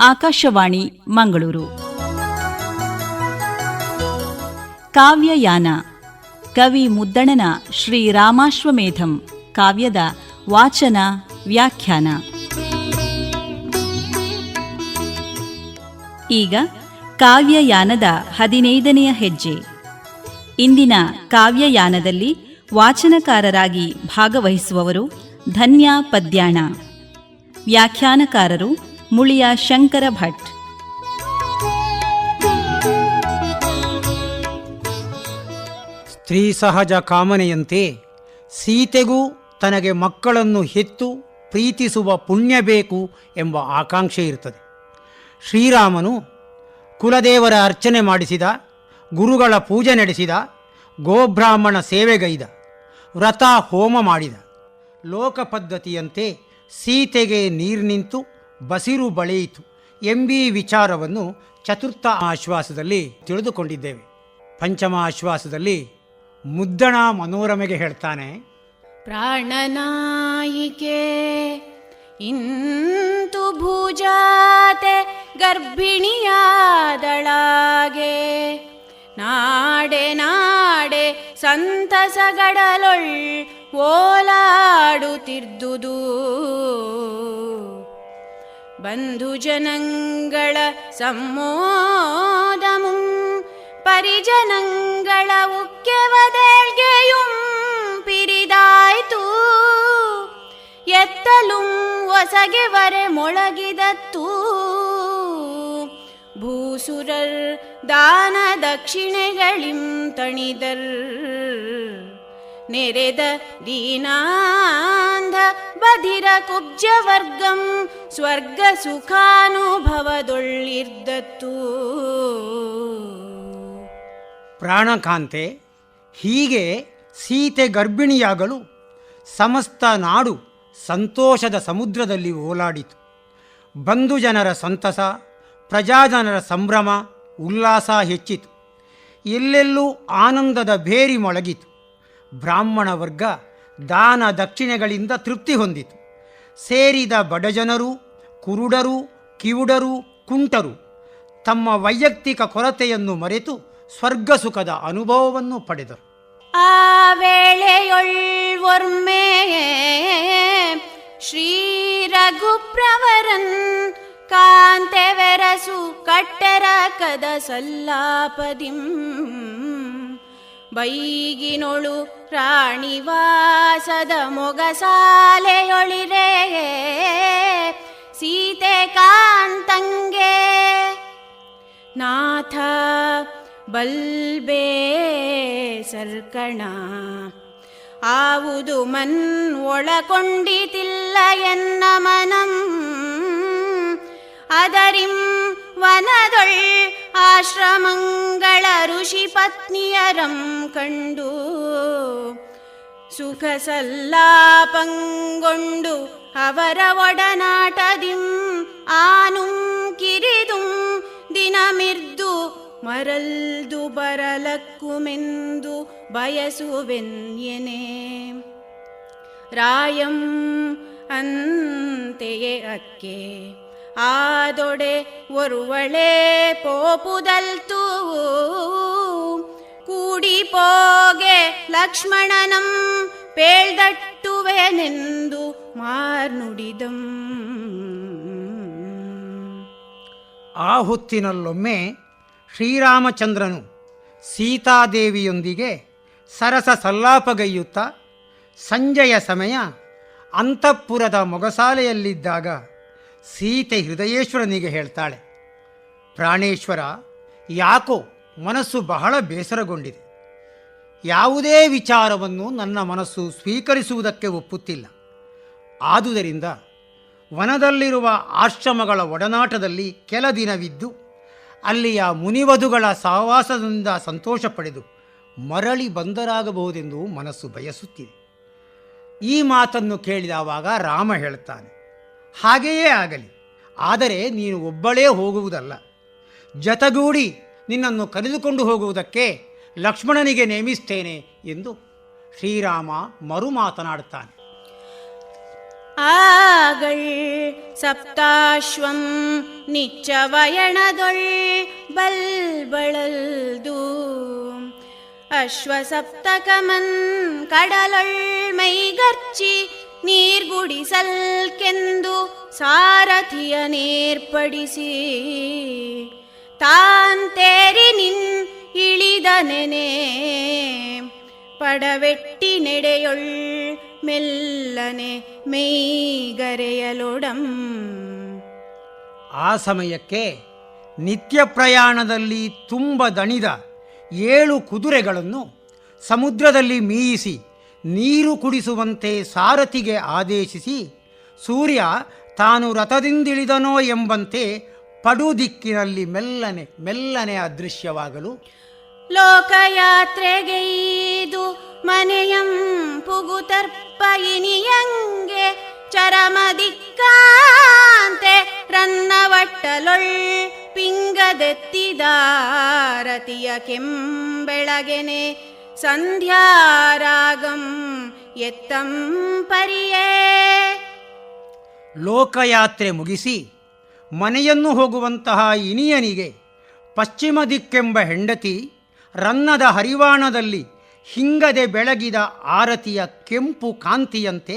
ಆಕಾಶವಾಣಿ, ಮಂಗಳೂರು. ಕಾವ್ಯಯಾನ, ಕವಿ ಮುದ್ದಣನ ಶ್ರೀ ರಾಮಾಶ್ವಮೇಧಂ, ಕಾವ್ಯದ ವಾಚನ, ವ್ಯಾಖ್ಯಾನ. ಈಗ ಕಾವ್ಯಯಾನದ ಹದಿನೈದನೆಯ ಹೆಜ್ಜೆ. ಇಂದಿನ ಕಾವ್ಯಯಾನದಲ್ಲಿ ವಾಚನಕಾರರಾಗಿ ಭಾಗವಹಿಸುವವರು ಧನ್ಯ ಪದ್ಯಾಣ. ವ್ಯಾಖ್ಯಾನಕಾರರು ಮುಳಿಯ ಶಂಕರ ಭಟ್. ಸ್ತ್ರೀ ಸಹಜ ಕಾಮನೆಯಂತೆ ಸೀತೆಗೂ ತನಗೆ ಮಕ್ಕಳನ್ನು ಹೆತ್ತು ಪ್ರೀತಿಸುವ ಪುಣ್ಯ ಬೇಕು ಎಂಬ ಆಕಾಂಕ್ಷೆ ಇರುತ್ತದೆ. ಶ್ರೀರಾಮನು ಕುಲದೇವರ ಅರ್ಚನೆ ಮಾಡಿಸಿದ, ಗುರುಗಳ ಪೂಜೆ ನಡೆಸಿದ, ಗೋಬ್ರಾಹ್ಮಣ ಸೇವೆಗೈದ ವ್ರತ ಹೋಮ ಮಾಡಿದ. ಲೋಕ ಪದ್ಧತಿಯಂತೆ ಸೀತೆಗೆ ನೀರು ನಿಂತು ಬಸಿರು ಬಳೆಯಿತು ಎಂಬಿ ವಿಚಾರವನ್ನು ಚತುರ್ಥ ಆಶ್ವಾಸದಲ್ಲಿ ತಿಳಿದುಕೊಂಡಿದ್ದೇವೆ. ಪಂಚಮ ಆಶ್ವಾಸದಲ್ಲಿ ಮುದ್ದಣ ಮನೋರಮೆಗೆ ಹೇಳ್ತಾನೆ ಪ್ರಾಣನಾಯಿಕೆ ಇಂತು ಭೂಜಾತೆ ಗರ್ಭಿಣಿಯಾದಳಾಗೆ. ನಾಡೆ ನಾಡೆ ಸಂತಸಗಡಲೊಳ್ ಓಲಾಡುತ್ತಿರ್ದುದು ಬಂಧು ಜನಗಳ ಪರಿಜನಂಗಳ ಉಕ್ಕೆವದೆಳ್ಗೆಯುಂ ಪಿರಿದಾಯ್ತು. ಎತ್ತಲುಂ ಒಸಗೆವರೆ ಮೊಳಗಿದತ್ತು. ಭೂಸುರರ್ ದಾನ ದಕ್ಷಿಣೆಗಳಿಂ ತಣಿದರ್. ನೆರೆದ ದೀನಾಂಧ ಬಧಿರ ಕುಬ್ಜವರ್ಗಂ ಸ್ವರ್ಗ ಸುಖಾನುಭವದೊಳ್ಳಿರ್ದತ್ತು. ಪ್ರಾಣಕಾಂತೆ, ಹೀಗೆ ಸೀತೆ ಗರ್ಭಿಣಿಯಾಗಲು ಸಮಸ್ತ ನಾಡು ಸಂತೋಷದ ಸಮುದ್ರದಲ್ಲಿ ಓಲಾಡಿತು. ಬಂಧು ಜನರ ಸಂತಸ, ಪ್ರಜಾಜನರ ಸಂಭ್ರಮ, ಉಲ್ಲಾಸ ಹೆಚ್ಚಿತು. ಎಲ್ಲೆಲ್ಲೂ ಆನಂದದ ಬೇರಿ ಮೊಳಗಿತು. ಬ್ರಾಹ್ಮಣ ವರ್ಗ ದಾನ ದಕ್ಷಿಣೆಗಳಿಂದ ತೃಪ್ತಿ ಹೊಂದಿತು. ಸೇರಿದ ಬಡಜನರು, ಕುರುಡರು, ಕಿವುಡರು, ಕುಂಟರು ತಮ್ಮ ವೈಯಕ್ತಿಕ ಕೊರತೆಯನ್ನು ಮರೆತು ಸ್ವರ್ಗ ಸುಖದ ಅನುಭವವನ್ನು ಪಡೆದರು. ಆ ವೇಳೆಯೊಳ್ವೊರ್ಮೆ ಶ್ರೀ ರಘುಪ್ರವರನ್ ಕಾಂತೆವೆರಸು ಕಟ್ಟರ ಕದ ಸಲ್ಲಾಪದಿಂ ಬೈಗಿನೊಳು ರಾಣಿವಾಸದ ಮೊಗಸಾಲೆಯೊಳಿರೆ. ಸೀತೆ ಕಾಂತಂಗೆ ನಾಥ ಬಲ್ಬೇ ಸರ್ಕಣ. ಆವುದು ಮನ್ ಒಳಕೊಂಡಿತಿಲ್ಲ ಎನ್ನ ಮನಂ. ಅದರಿಂ ವನದೊಳ್ ಆಶ್ರಮಂಗಳ ಋಷಿ ಪತ್ನಿಯರಂ ಕಂಡು ಸುಖ ಸಲ್ಲಾಪಂಗೊಂಡು ಅವರ ಒಡನಾಟದಿಂ ಆನುಂ ಕಿರಿದುಂ ದಿನಮಿರ್ದು ಮರಲ್ದು ಬರಲಕ್ಕುಮೆಂದು ಬಯಸುವೆನ್ಯನೆ. ರಾಯಂ ಅಂತೆಯೇ ಅಕ್ಕೆ. ಆದೊಡೆ ಪೋಪುದಲ್ತು ಕೂಡಿ ಪೋಗೆ ಲಕ್ಷ್ಮಣನಂ ಪೇಳ್ದಟ್ಟುವೆನೆಂದು ಮಾರ್ನುಡಿದಂ ಆ ಹೊತ್ತಿನಲ್ಲೊಮ್ಮೆ ಶ್ರೀರಾಮಚಂದ್ರನು ಸೀತಾದೇವಿಯೊಂದಿಗೆ ಸರಸ ಸಲ್ಲಾಪಗೈಯುತ್ತಾ ಸಂಜೆಯ ಸಮಯ ಅಂತಃಪುರದ ಮೊಗಸಾಲೆಯಲ್ಲಿದ್ದಾಗ ಸೀತೆ ಹೃದಯೇಶ್ವರನಿಗೆ ಹೇಳ್ತಾಳೆ, ಪ್ರಾಣೇಶ್ವರ, ಯಾಕೋ ಮನಸ್ಸು ಬಹಳ ಬೇಸರಗೊಂಡಿದೆ. ಯಾವುದೇ ವಿಚಾರವನ್ನು ನನ್ನ ಮನಸ್ಸು ಸ್ವೀಕರಿಸುವುದಕ್ಕೆ ಒಪ್ಪುತ್ತಿಲ್ಲ. ಆದುದರಿಂದ ವನದಲ್ಲಿರುವ ಆಶ್ರಮಗಳ ಒಡನಾಟದಲ್ಲಿ ಕೆಲ ದಿನವಿದ್ದು, ಅಲ್ಲಿಯ ಮುನಿವಧುಗಳ ಸಹವಾಸದಿಂದ ಸಂತೋಷ ಪಡೆದು ಮರಳಿ ಬಂದರಾಗಬಹುದೆಂದು ಮನಸ್ಸು ಬಯಸುತ್ತಿದೆ. ಈ ಮಾತನ್ನು ಕೇಳಿದವಾಗ ರಾಮ ಹೇಳ್ತಾನೆ ಹಾಗೆಯೇ ಆಗಲಿ. ಆದರೆ ನೀನು ಒಬ್ಬಳೇ ಹೋಗುವುದಲ್ಲ. ಜತಗೂಡಿ ನಿನ್ನನ್ನು ಕರೆದುಕೊಂಡು ಹೋಗುವುದಕ್ಕೆ ಲಕ್ಷ್ಮಣನಿಗೆ ನೇಮಿಸ್ತೇನೆ ಎಂದು ಶ್ರೀರಾಮ ಮರು ಮಾತನಾಡುತ್ತಾನೆ ಆಗೈ ಸಪ್ತಾಶ್ವಂ ನಿಚ್ಚವಯಣದೊಳ್ ಬಲ್ಬಳಲ್ದು. ಅಶ್ವಸಪ್ತಕಮನ್ ಕಡಲೊಳ್ ಮೈಗರ್ಚಿ ನೀರ್ಗುಡಿಸಲ್ಕೆಂದು ಸಾರಥಿಯ ನೇರ್ಪಡಿಸಿ ತಾಂತೇರಿ ತೇರಿ ನಿನ್ ಇಳಿದ ನೆನೆ ಪಡವೆಟ್ಟಿ ನೆಡೆಯೊಳ್ ಮೆಲ್ಲನೆ ಮೈಗರೆಯಲೊಡಂ ಆ ಸಮಯಕ್ಕೆ ನಿತ್ಯ ಪ್ರಯಾಣದಲ್ಲಿ ತುಂಬ ದಣಿದ ಏಳು ಕುದುರೆಗಳನ್ನು ಸಮುದ್ರದಲ್ಲಿ ಮೀಯಿಸಿ ನೀರು ಕುಡಿಸುವಂತೆ ಸಾರಥಿಗೆ ಆದೇಶಿಸಿ, ಸೂರ್ಯ ತಾನು ರಥದಿಂದಿಳಿದನೋ ಎಂಬಂತೆ ಪಡು ದಿಕ್ಕಿನಲ್ಲಿ ಮೆಲ್ಲನೆ ಮೆಲ್ಲನೆ ಅದೃಶ್ಯವಾಗಲು. ಲೋಕಯಾತ್ರೆಗೈದು ಮನೆಯಂ ಪುಗುತರ್ಪಯಿನಿಯಂಗೆ ಚರಮ ಚರಮದಿಕ್ಕಾಂತೆ ರನ್ನವಟ್ಟಲೊಳ್ ಪಿಂಗದೆತ್ತಿದಾರತಿಯ ಕೆಂಬೆಳಗೆನೆ. ಸಂಧ್ಯಾರಾಗಂ ಎತ್ತಂ ಪರಿಯೇ. ಲೋಕಯಾತ್ರೆ ಮುಗಿಸಿ ಮನೆಯನ್ನು ಹೋಗುವಂತಹ ಇನಿಯನಿಗೆ ಪಶ್ಚಿಮ ದಿಕ್ಕೆಂಬ ಹೆಂಡತಿ ರನ್ನದ ಹರಿವಾಣದಲ್ಲಿ ಹಿಂಗದೆ ಬೆಳಗಿದ ಆರತಿಯ ಕೆಂಪು ಕಾಂತಿಯಂತೆ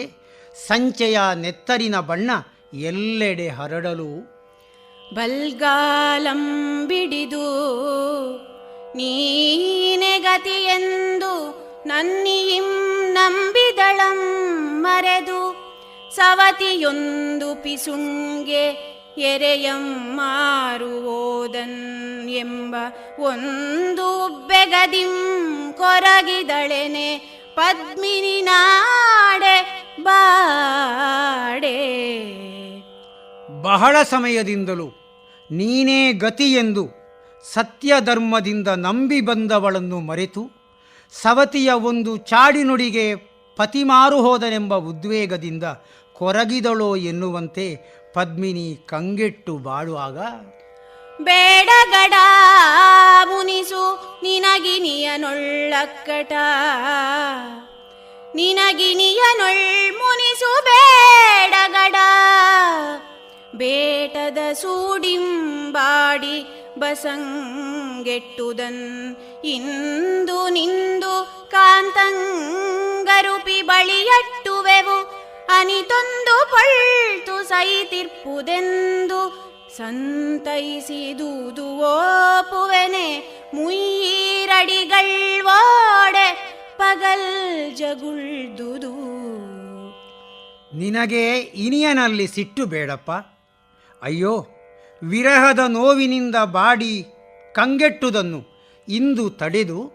ಸಂಚೆಯ ನೆತ್ತರಿನ ಬಣ್ಣ ಎಲ್ಲೆಡೆ ಹರಡಲು. ಬಲ್ಗಾಲಂ ಬಿಡಿದು ನೀನೆ ಗತಿಯೆಂದು ನನ್ನಿಯಿಂ ನಂಬಿದಳಂ ಮರೆದು ಸವತಿಯೊಂದು ಪಿಸುಂಗೆ ಎರೆಯಂ ಮಾರುವೋದನ್ ಎಂಬ ಒಂದು ಬೆಗದಿಂ ಕೊರಗಿದಳೆನೆ ಪದ್ಮಿನಿ ನಾಡೆ ಬಾಡೆ. ಬಹಳ ಸಮಯದಿಂದಲೂ ನೀನೇ ಗತಿ ಎಂದು ಸತ್ಯಧರ್ಮದಿಂದ ನಂಬಿ ಬಂದವಳನ್ನು ಮರೆತು ಸವತಿಯ ಒಂದು ಚಾಡಿನುಡಿಗೆ ಪತಿಮಾರು ಹೋದನೆಂಬ ಉದ್ವೇಗದಿಂದ ಕೊರಗಿದಳೋ ಎನ್ನುವಂತೆ ಪದ್ಮಿನಿ ಕಂಗೆಟ್ಟು ಬಾಳುವಾಗ, ಬೇಡಗಡ, ಮುನಿಸು, ನಿನಗಿನಿಯನೊಳ್ಳಕ್ಕಟ. ನಿನಗಿನಿಯನೊಳ್ ಮುನಿಸು, ಬೇಡಗಡ. ಬೇಟದ ಸೂಡಿಂಬಾಡಿ ಬಸಂಗೆಟ್ಟುದನ್. ಇಂದು ನಿಂದು ಕಾಂತಂಗರುಪಿ ಬಳಿಯಟ್ಟುವೆವು. ಅನಿತೊಂದು ಪಳ್ತು ಸೈತಿರ್ಪುದೆಂದು ಸಂತೈಸಿದುದು ಓಪುವೆನೆ. ಮುಯ್ಯೀರಡಿಗಳ್ವಾಡೆ ಪಗಲ್ ಜಗುಳ್ದುದು. ನಿನಗೆ ಇನಿಯನಲ್ಲಿ ಸಿಟ್ಟು ಬೇಡಪ್ಪ. ಅಯ್ಯೋ ವಿರಹದ ನೋವಿನಿಂದ ಬಾಡಿ ಕಂಗೆಟ್ಟುದನ್ನು ಇಂದು ತಡೆದು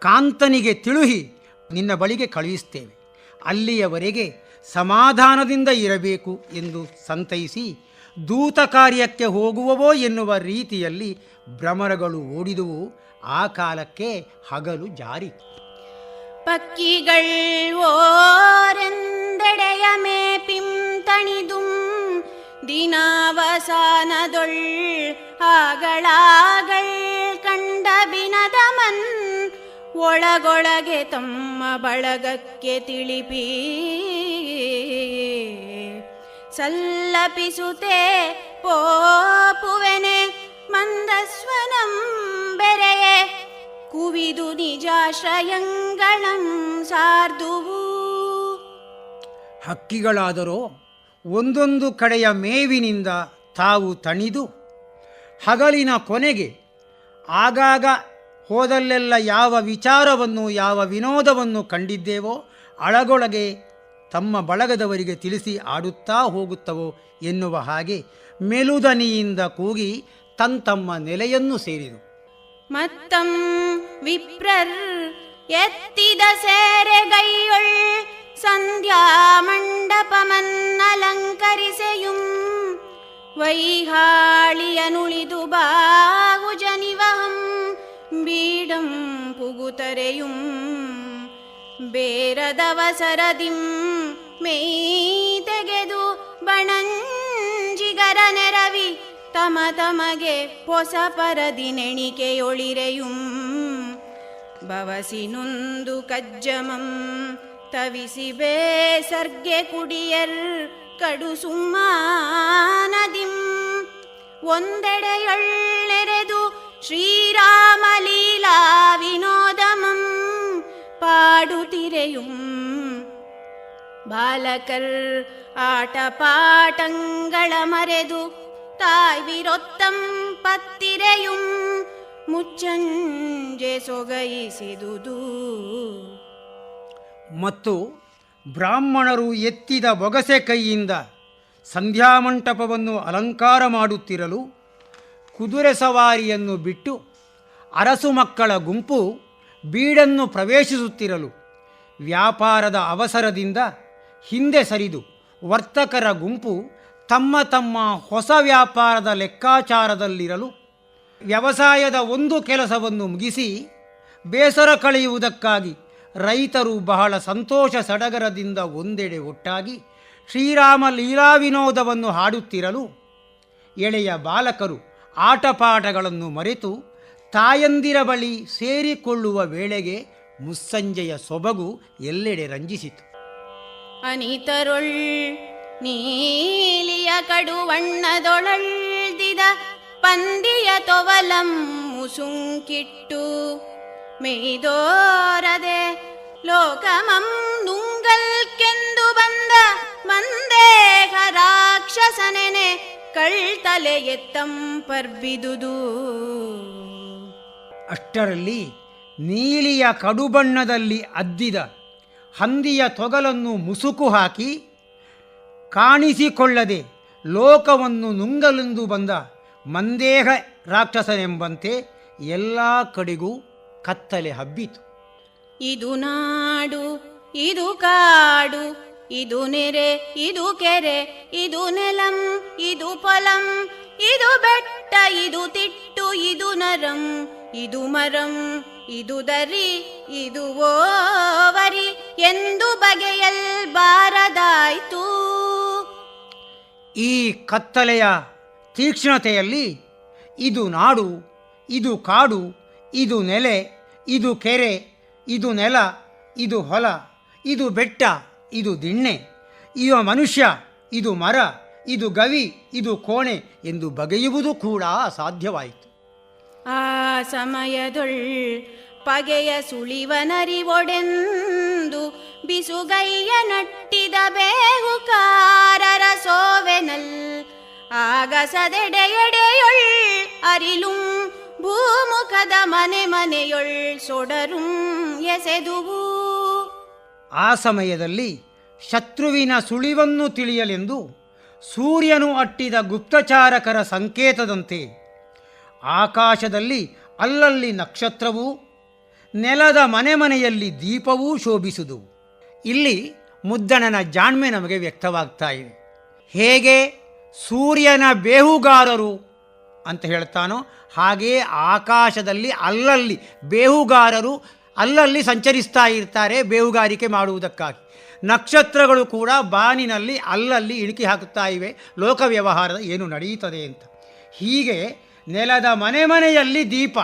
ಕಾಂತನಿಗೆ ತಿಳುಹಿ ನಿನ್ನ ಬಳಿಗೆ ಕಳುಹಿಸ್ತೇವೆ. ಅಲ್ಲಿಯವರೆಗೆ ಸಮಾಧಾನದಿಂದ ಇರಬೇಕು ಎಂದು ಸಂತೈಸಿ ದೂತ ಕಾರ್ಯಕ್ಕೆ ಹೋಗುವವೋ ಎನ್ನುವ ರೀತಿಯಲ್ಲಿ ಭ್ರಮರಗಳು ಓಡಿದುವು. ಆ ಕಾಲಕ್ಕೆ ಹಗಲು ಜಾರಿ. ಪಕ್ಕಿಗಳ್ ಓರೆಂದೆಡೆಯ ಮೇ ಪಿಂತಣಿದುಂ ಆಗಳಾಗಳ್ ಕಂಡ ಬಿನದ ಮನ್ ಒಳಗೊಳಗೆ ತಮ್ಮ ಬಳಗಕ್ಕೆ ತಿಳಿಪಿ. ಸಲ್ಲಪಿಸುತ್ತೆ ಪೋಪುವೆನೆ ಮಂದಸ್ವನಂ ಬೆರೆಯೆ. ಕುವಿದು ನಿಜಾಶ್ರಯಂಗಳಂ ಸಾರ್ದುವು. ಹಕ್ಕಿಗಳಾದರೋ ಒಂದೊಂದು ಕಡೆಯ ಮೇವಿನಿಂದ ತಾವು ತಣಿದು ಹಗಲಿನ ಕೊನೆಗೆ ಆಗಾಗ ಹೋದಲ್ಲೆಲ್ಲ ಯಾವ ವಿಚಾರವನ್ನು, ಯಾವ ವಿನೋದವನ್ನು ಕಂಡಿದ್ದೇವೋ ಅಳಗೊಳಗೆ ತಮ್ಮ ಬಳಗದವರಿಗೆ ತಿಳಿಸಿ ಆಡುತ್ತಾ ಹೋಗುತ್ತವೋ ಎನ್ನುವ ಹಾಗೆ ಮೆಲುದನಿಯಿಂದ ಕೂಗಿ ತಮ್ಮ ನೆಲೆಯನ್ನು ಸೇರಿದು ಮತ್ತಂ ವಿಪ್ರರ್ ಎತ್ತಿದ ಸೇರೆಗೈಯೊಳ್ ವೈಹಾಳಿಯನುಳಿದು ಬಾಹು ಜನಿವಹಂ ಬೀಡಂ ಪುಗುತರೆಯುಂ. ಬೇರದವಸರದಿಂ ಮೇಯ್ ತೆಗೆದು ಬಣಂಜಿಗರ ನೆರವಿ ತಮ ತಮಗೆ ಹೊಸ ಪರದಿ ನೆಣಿಕೆಯೊಳಿರೆಯುಂ. ಬವಸಿನೊಂದು ಕಜ್ಜಮಂ. ತವಿಸಿ ಬೇಸರ್ಗೆ ಕುಡಿಯಲ್ ಕಡು ಸುಮ್ಮಾನದಿಂ ಒಂದೆಡೆಯಳ್ಳೆರೆದು ಶ್ರೀರಾಮ ಲೀಲಾ ವಿನೋದಮಂ പാടുതിരയും ബാലകർ ആട്ടപാട്ടങ്കളമരതു തായ്വിരൊത്തം പത്തിരയും മുച്ചഞ്ചെ സൊഗയിസിതുദൂ ಮತ್ತು ಬ್ರಾಹ್ಮಣರು ಎತ್ತಿದ ಬೊಗಸೆ ಕೈಯಿಂದ ಸಂಧ್ಯಾಮಂಟಪವನ್ನು ಅಲಂಕಾರ ಮಾಡುತ್ತಿರಲು ಕುದುರೆ ಸವಾರಿಯನ್ನು ಬಿಟ್ಟು ಅರಸು ಮಕ್ಕಳ ಗುಂಪು ಬೀಡನ್ನು ಪ್ರವೇಶಿಸುತ್ತಿರಲು ವ್ಯಾಪಾರದ ಅವಸರದಿಂದ ಹಿಂದೆ ಸರಿದು ವರ್ತಕರ ಗುಂಪು ತಮ್ಮ ತಮ್ಮ ಹೊಸ ವ್ಯಾಪಾರದ ಲೆಕ್ಕಾಚಾರದಲ್ಲಿರಲು ವ್ಯವಸಾಯದ ಒಂದು ಕೆಲಸವನ್ನು ಮುಗಿಸಿ ಬೇಸರ ಕಳೆಯುವುದಕ್ಕಾಗಿ ರೈತರು ಬಹಳ ಸಂತೋಷ ಸಡಗರದಿಂದ ಒಂದೆಡೆ ಒಟ್ಟಾಗಿ ಶ್ರೀರಾಮ ಲೀಲಾ ವಿನೋದವನ್ನು ಹಾಡುತ್ತಿರಲು ಎಳೆಯ ಬಾಲಕರು ಆಟಪಾಠಗಳನ್ನು ಮರೆತು ತಾಯಂದಿರ ಬಳಿ ಸೇರಿಕೊಳ್ಳುವ ವೇಳೆಗೆ ಮುಸ್ಸಂಜೆಯ ಸೊಬಗು ಎಲ್ಲೆಡೆ ರಂಜಿಸಿತು. ಅನಿತರುಳ್ ನೀಲಿಯ ಕಡುವಣ್ಣದೊಳಳ್ದಿದ ಪಂದಿಯ ತೊವಲಂ ಮುಸುಂಕಿಟ್ಟು ಮೇಯ್ದೋರದೆ ಲೋಕಮಂ ನುಂಗಲ್ಕೆಂದು ಬಂದ ಮಂದೇಹ ರಾಕ್ಷಸನೆನೆ ಕಳ್ತಲೆ ಎತ್ತಂ ಪರ್ವಿದುದು ಅಷ್ಟರಲ್ಲಿ ನೀಲಿಯ ಕಡುಬಣ್ಣದಲ್ಲಿ ಅದ್ದಿದ ಹಂದಿಯ ತೊಗಲನ್ನು ಮುಸುಕು ಹಾಕಿ ಕಾಣಿಸಿಕೊಳ್ಳದೆ ಲೋಕವನ್ನು ನುಂಗಲೆಂದು ಬಂದ ಮಂದೇಹ ರಾಕ್ಷಸನೆಂಬಂತೆ ಎಲ್ಲ ಕಡೆಗೂ ಕತ್ತಲೆ ಹಬ್ಬಿತು. ಇದು ನಾಡು ಇದು ಕಾಡು ಇದು ನೆರೆ ಇದು ಕೆರೆ ಇದು ನೆಲಂ ಇದು ಫಲಂ ಇದು ಬೆಟ್ಟ ಇದು ತಿಟ್ಟು ಇದು ನರಂ ಇದು ಮರಂ ಇದು ದರಿ ಇದು ಓವರಿ ಎಂದು ಬಗೆಯಲ್ ಬಾರದಾಯ್ತು ಈ ಕತ್ತಲೆಯ ತೀಕ್ಷ್ಣತೆಯಲ್ಲಿ ಇದು ನಾಡು ಇದು ಕಾಡು ಇದು ನೆಲೆ ಇದು ಕೆರೆ, ಇದು ನೆಲ, ಇದು ಹೊಲ, ಇದು ಬೆಟ್ಟ, ಇದು ದಿಣ್ಣೆ. ಇವ ಮನುಷ್ಯ, ಇದು ಮರ, ಇದು ಗವಿ, ಇದು ಕೋಣೆ ಎಂದು ಬಗೆಯುವುದು ಕೂಡ ಅಸಾಧ್ಯವಾಯಿತು. ಆ ಸಮಯದೊಳ್ ಪಗೆಯ ಸುಳಿವನರಿವೊಡೆಂದು ಬಿಸುಗೈಯ ನಟ್ಟಿದ ಬೇಹುಕಾರರ ಸೋವೆನಲ್ ಆಗಸದೆಡೆಯಡೆಯೊಳ್ ಅರಿಲುಂ ಭೂಮುಖದ ಮನೆ ಮನೆಯೊಳ್ ಸೊಡರುಂ ಎಸೆದುವು. ಆ ಸಮಯದಲ್ಲಿ ಶತ್ರುವಿನ ಸುಳಿವನ್ನು ತಿಳಿಯಲೆಂದು ಸೂರ್ಯನು ಅಟ್ಟಿದ ಗುಪ್ತಚಾರಕರ ಸಂಕೇತದಂತೆ ಆಕಾಶದಲ್ಲಿ ಅಲ್ಲಲ್ಲಿ ನಕ್ಷತ್ರವೂ, ನೆಲದ ಮನೆ ಮನೆಯಲ್ಲಿ ದೀಪವೂ ಶೋಭಿಸುವುದು ಇಲ್ಲಿ ಮುದ್ದಣನ ಜಾಣ್ಮೆ ನಮಗೆ ವ್ಯಕ್ತವಾಗ್ತಾ ಇದೆ. ಹೇಗೆ ಸೂರ್ಯನ ಬೇಹುಗಾರರು ಅಂತ ಹೇಳ್ತಾನೋ ಹಾಗೆಯೇ ಆಕಾಶದಲ್ಲಿ ಅಲ್ಲಲ್ಲಿ ಬೇಹುಗಾರರು ಅಲ್ಲಲ್ಲಿ ಸಂಚರಿಸ್ತಾ ಇರ್ತಾರೆ ಬೇಹುಗಾರಿಕೆ ಮಾಡುವುದಕ್ಕಾಗಿ. ನಕ್ಷತ್ರಗಳು ಕೂಡ ಬಾನಿನಲ್ಲಿ ಅಲ್ಲಲ್ಲಿ ಇಣುಕಿ ಹಾಕುತ್ತಾ ಇವೆ. ಲೋಕ ವ್ಯವಹಾರದ ಏನು ನಡೆಯುತ್ತದೆ ಅಂತ. ಹೀಗೆ ನೆಲದ ಮನೆ ಮನೆಯಲ್ಲಿ ದೀಪ,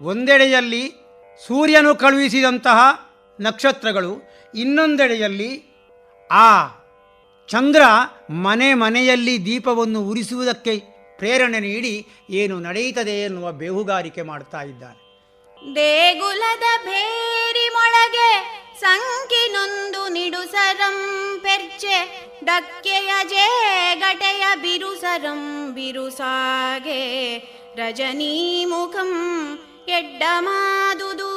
ಒಂದೆಡೆಯಲ್ಲಿ ಸೂರ್ಯನು ಕಳುಹಿಸಿದಂತಹ ನಕ್ಷತ್ರಗಳು, ಇನ್ನೊಂದೆಡೆಯಲ್ಲಿ ಆ ಚಂದ್ರ ಮನೆ ಮನೆಯಲ್ಲಿ ದೀಪವನ್ನು ಉರಿಸುವುದಕ್ಕೆ ಪ್ರೇರಣೆ ನೀಡಿ ಏನು ನಡೆಯುತ್ತದೆ ಎನ್ನುವ ಬೇಹುಗಾರಿಕೆ ಮಾಡ್ತಾ ಇದ್ದಾನೆ. ದೇಗುಲದ ಭೇರಿ ಮೊಳಗೆ ಸಂಕಿನೊಂದು ನಿಡುಸರಂ ಪೆರ್ಚೆ ಡಕ್ಕೆಯ ಜೇಗಟೆಯ ಬಿರುಸರಂ ಬಿರುಸಾಗೆ ರಜನೀ ಮುಖಂ ಎಡ್ಡಮಾದುದು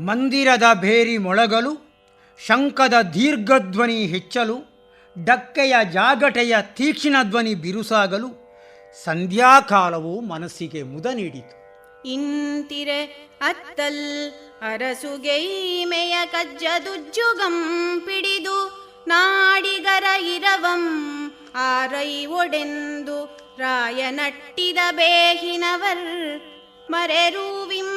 ಮಂದಿರದ ಭೇರಿ ಮೊಳಗಲು ಶಂಕದ ದೀರ್ಘಧ್ವನಿ ಹೆಚ್ಚಲು ಡಕ್ಕೆಯ ಜಾಗಟೆಯ ತೀಕ್ಷ್ಣ ಧ್ವನಿ ಬಿರುಸಾಗಲು ಸಂಧ್ಯಾಕಾಲವು ಮನಸ್ಸಿಗೆ ಮುದ ನೀಡಿತು. ಇಂತಿರೆ ಅತ್ತಲ್ ಅರಸುಗೈಮೆಯ ಕಜ್ಜದುಜ್ಜುಗಂ ಪಿಡಿದು ನಾಡಿಗರ ಇರವಂ ಆರೈ ಒಡೆಂದು ರಾಯನಟ್ಟಿದ ಬೇಹಿನವರ್ ಮರೆರೂವಿಂ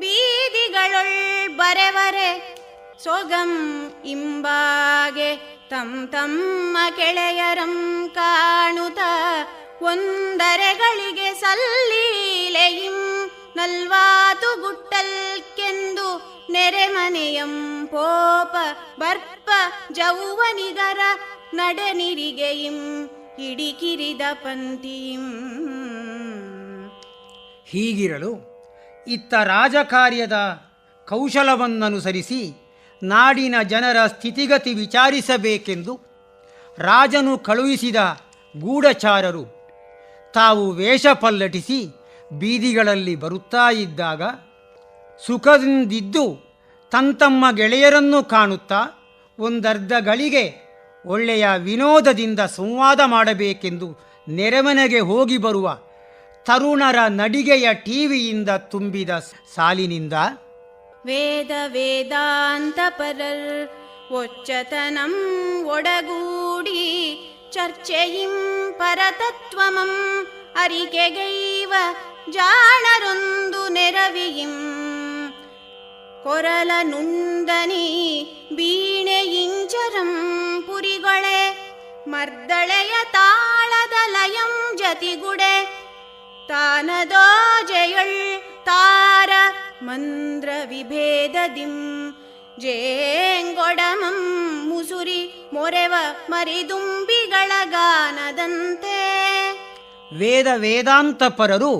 ಬೀದಿಗಳೊಳ್ ಬರೆವರೆ ಸೊಗಂ ಇಂಬಾಗೆ ತಂ ತಮ್ಮ ಕೆಳೆಯರಂ ಕಾಣುತ್ತ ಒಂದರೆಗಳಿಗೆ ಸಲ್ಲೀಲೆಯಿಂ ನಲ್ವಾತು ಗುಟ್ಟಲ್ಕೆಂದು ನೆರೆಮನೆಯಂ ಪೋಪ ಬರ್ಪ ಜೌವನಿಗರ ನಡೆನಿರಿಗೆಯಿಂ ಇಡಿಕಿರಿದ ಪಂತಿಯಿಂ ಹೀಗಿರಲು ಇತ್ತ ರಾಜಕಾರ್ಯದ ಕೌಶಲವನ್ನನುಸರಿಸಿ ನಾಡಿನ ಜನರ ಸ್ಥಿತಿಗತಿ ವಿಚಾರಿಸಬೇಕೆಂದು ರಾಜನು ಕಳುಹಿಸಿದ ಗೂಢಚಾರರು ತಾವು ವೇಷ ಪಲ್ಲಟಿಸಿ ಬೀದಿಗಳಲ್ಲಿ ಬರುತ್ತಾ ಇದ್ದಾಗ ಸುಖದಿಂದಿದ್ದು ತಂತಮ್ಮ ಗೆಳೆಯರನ್ನು ಕಾಣುತ್ತಾ ಒಂದರ್ಧ ಗಳಿಗೆ ಒಳ್ಳೆಯ ವಿನೋದದಿಂದ ಸಂವಾದ ಮಾಡಬೇಕೆಂದು ನೆರೆಮನೆಗೆ ಹೋಗಿ ಬರುವ ತರುಣರ ನಡಿಗೆಯ ಟಿವಿಯಿಂದ ತುಂಬಿದ ಸಾಲಿನಿಂದ ವೇದ ವೇದಾಂತ ಪರರ್ ಒಚ್ಚತನಂ ಒಡಗೂಡಿ ಚರ್ಚೆಯಿಂ ಪರತತ್ವಮಂ ಅರಿಕೆಗೈವ ಜಾಣರೊಂದು ನೆರವಿಯಿಂ ಕೊರಲ ನುಂದನಿ ಬೀಣೆಯಿಂಜರಂ ಪುರಿಗೊಳೆ ಮರ್ದಳೆಯ ತಾಳದ ಲಯಂ ಜತಿಗುಡೆ ತಾನದೋ ಜಯಳ್ ತಾರ ಮಂದ್ರ ವಿಭೇದದಿಂ ಜೇಂಗೊಡಮಂ ಮುಸುರಿ ಮೊರೆವ ಮರಿದುಂಬಿ ಮರಿದುಂಬಿಗಳ ಗಾನದಂತೆ. ವೇದ ವೇದಾಂತ ಪರರು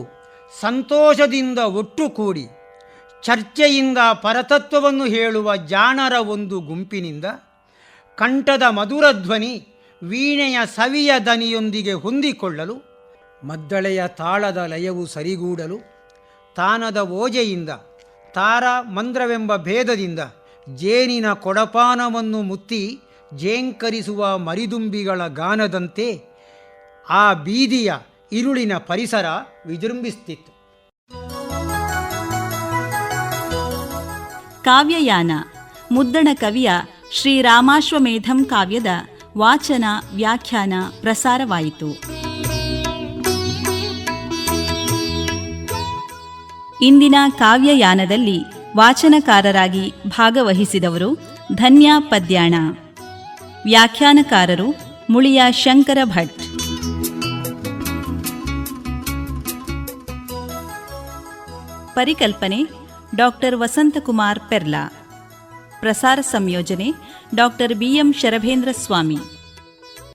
ಸಂತೋಷದಿಂದ ಒಟ್ಟುಗೂಡಿ ಚರ್ಚೆಯಿಂದ ಪರತತ್ವವನ್ನು ಹೇಳುವ ಜಾಣರ ಒಂದು ಗುಂಪಿನಿಂದ ಕಂಠದ ಮಧುರ ಧ್ವನಿ ವೀಣೆಯ ಸವಿಯ ದನಿಯೊಂದಿಗೆ ಹೊಂದಿಕೊಳ್ಳಲು, ಮದ್ದಳೆಯ ತಾಳದ ಲಯವು ಸರಿಗೂಡಲು, ತಾನದ ಓಜೆಯಿಂದ, ತಾರ ಮಂದ್ರವೆಂಬ ಭೇದದಿಂದ ಜೇನಿನ ಕೊಡಪಾನವನ್ನು ಮುತ್ತಿ ಜೇಂಕರಿಸುವ ಮರಿದುಂಬಿಗಳ ಗಾನದಂತೆ ಆ ಬೀದಿಯ ಇರುಳಿನ ಪರಿಸರ ವಿಜೃಂಭಿಸ್ತಿತ್ತು. ಕಾವ್ಯಯಾನ, ಮುದ್ದಣ ಕವಿಯ ಶ್ರೀರಾಮಾಶ್ವಮೇಧಂ ಕಾವ್ಯದ ವಾಚನ, ವ್ಯಾಖ್ಯಾನ, ಪ್ರಸಾರವಾಯಿತು. ಇಂದಿನ ಕಾವ್ಯಯಾನದಲ್ಲಿ ವಾಚನಕಾರರಾಗಿ ಭಾಗವಹಿಸಿದವರು ಧನ್ಯ ಪದ್ಯಾಣ. ವ್ಯಾಖ್ಯಾನಕಾರರು ಮುಳಿಯ ಶಂಕರ ಭಟ್. ಪರಿಕಲ್ಪನೆ ಡಾಕ್ಟರ್ ವಸಂತಕುಮಾರ್ ಪೆರ್ಲಾ. ಪ್ರಸಾರ ಸಂಯೋಜನೆ ಡಾಕ್ಟರ್ ಬಿಎಂ ಶರಭೇಂದ್ರ ಸ್ವಾಮಿ.